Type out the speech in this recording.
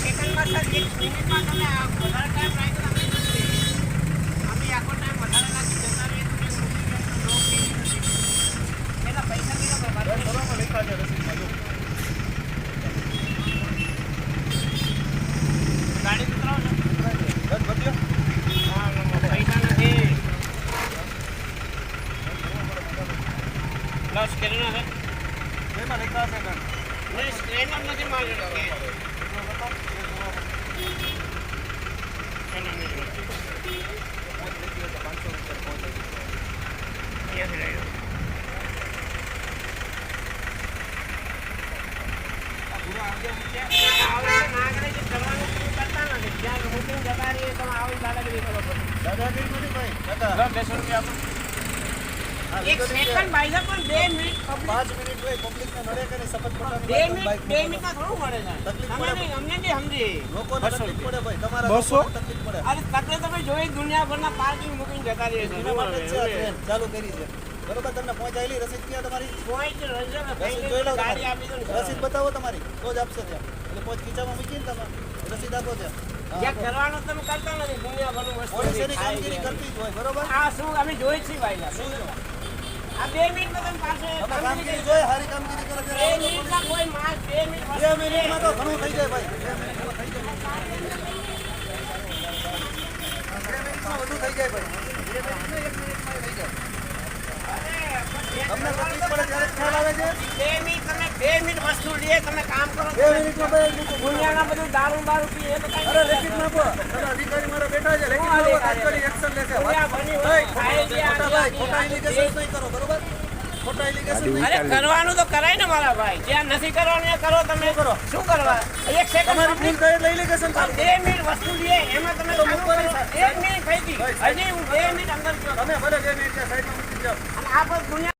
Second মাসটা scanner નથી પાંચસો રૂપિયા પહોંચે છે. અહીંયાથી લઈ લો આ પૂરા આગળ દાદાગીરી નથી ભાઈ દાદા બેસો રૂપિયા આ એક સેકન્ડ ભાઈ પણ બે મિનિટ પાંચ મિનિટ હોય પબ્લિકને નડે કરે નહીં પોતાની બે મિનિટ બે મિનિટ મિનિટમાં થોડું મળે છે. તકલીફ પડે. અમને નહીં સમજે. બસો તકલીફ પડે ભાઈ તમારા બસો? તકલીફ પડે. અરે તકલીફ તમે જોઈ દુનિયાભરના પાર્કિંગ મૂકીને જતા રહે છે એના માટે છે ચાલુ કરી છે. બરોબર તમને પહોંચાયેલી રસીદ ક્યાં તમારી? પોઈન્ટ રસીદ જોઈ લો ગાડી આપી દો રસીદ બતાવો તમારી તો જ આપશે ત્યાં. એટલે પોચ ખીચામાં મૂકીને તમે. રસીદ આપો ત્યાં. કરવાનું તમે કરતા નથી દુનિયાભરનું વસ્તુ કામગીરી કરતી જ હોય બરોબર? આ શું અમે જોઈ છીએ ભાઈ. શું બે મિનિટમાં તમે કામગીરી કામગીરી સારી કામગીરી કરો બે મિનિટમાં કોઈ માણસ બે મિનિટ બે વસ્તુ મિનિટમાં તો ઘણું થઈ જાય ભાઈ. બે મિનિટમાં થઈ જાય. વધુ થઈ જાય ભાઈ. બે મિનિટ નહીં, એક મિનિટમાં થઈ જાય. તમને તકલીફ પડે ત્યારે ખ્યાલ આવે છે? બે મિનિટ તમે બે મિનિટ વસ્તુ લઈએ તમે કામ કરો. બે મિનિટમાં ભાઈ દુનિયાના બધું દારૂ બારૂ એ અરે લેખિત બધા અધિકારી મારા બેઠા છે. લેખિત એક્શન લેશે. ભાઈ, ખોટા એલિગેશન નહીં કરો બરોબર ખોટા એલિગેશન નહીં અરે કરવાનું તો કરાય ને મારા ભાઈ. જ્યાં નથી કરવાનું એ કરો તમે કરો? શું કરવા? એક સેકન્ડ તમારી ભૂલ થાય એટલે એલિગેશન બે મિનિટ વસ્તુ લઈએ એમાં તમે ચાલુ કરો. એક મિનિટ થઈ ગઈ. હજી હું બે મિનિટ અંદર ગયો તમે ભલે બે મિનિટ સાઈડમાં મૂકી જાઓ. અને આ પર દુનિયા